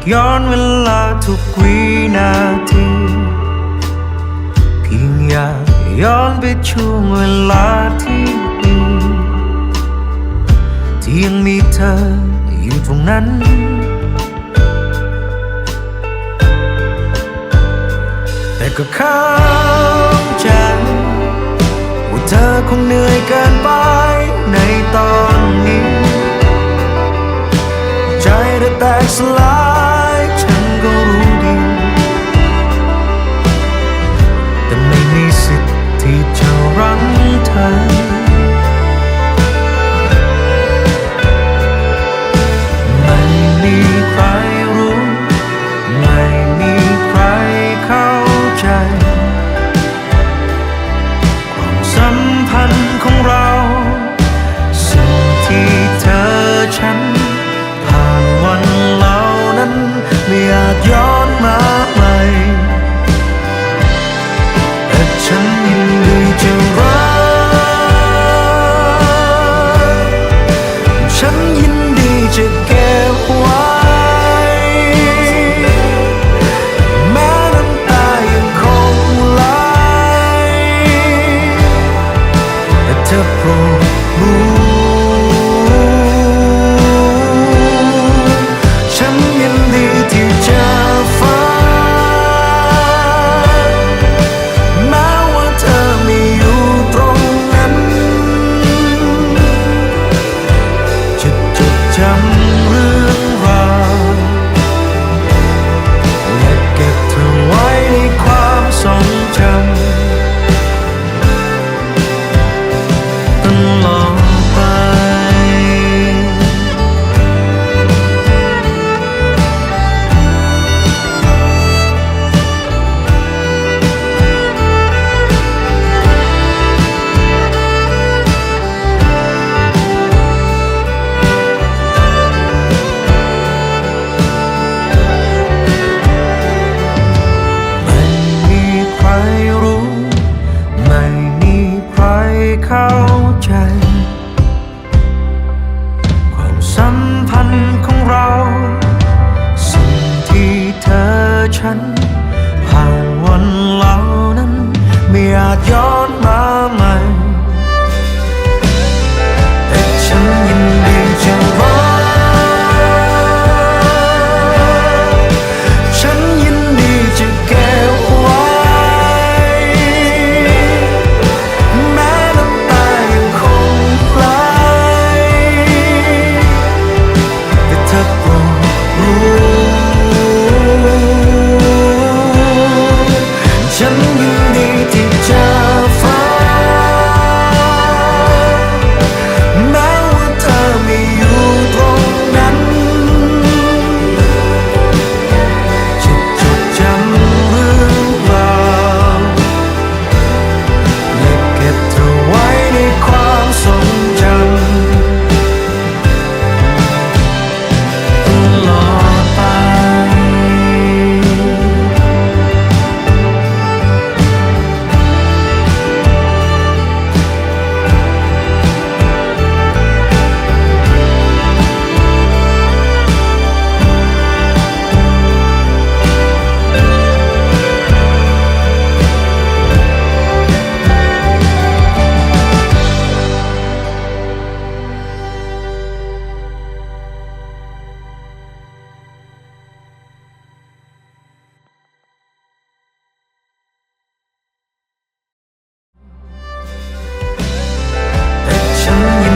ากย้อนเวลาทุกวินาทีกิ่งอยากย้อนไปช่วงเวลาที่ดีที่ยังมีเธออยู่ตรงนั้น แต่ก็เข้าใจว่าเธอคงเหนื่อยเกินไปในตอนนี้ ใจเธอแตกสลาย ไม่มีสิทธิ์ที่จะรั้งเธอ 不。 ฉัน ผ่านวันเหล่านั้น ไม่อาจย้อนมา to you.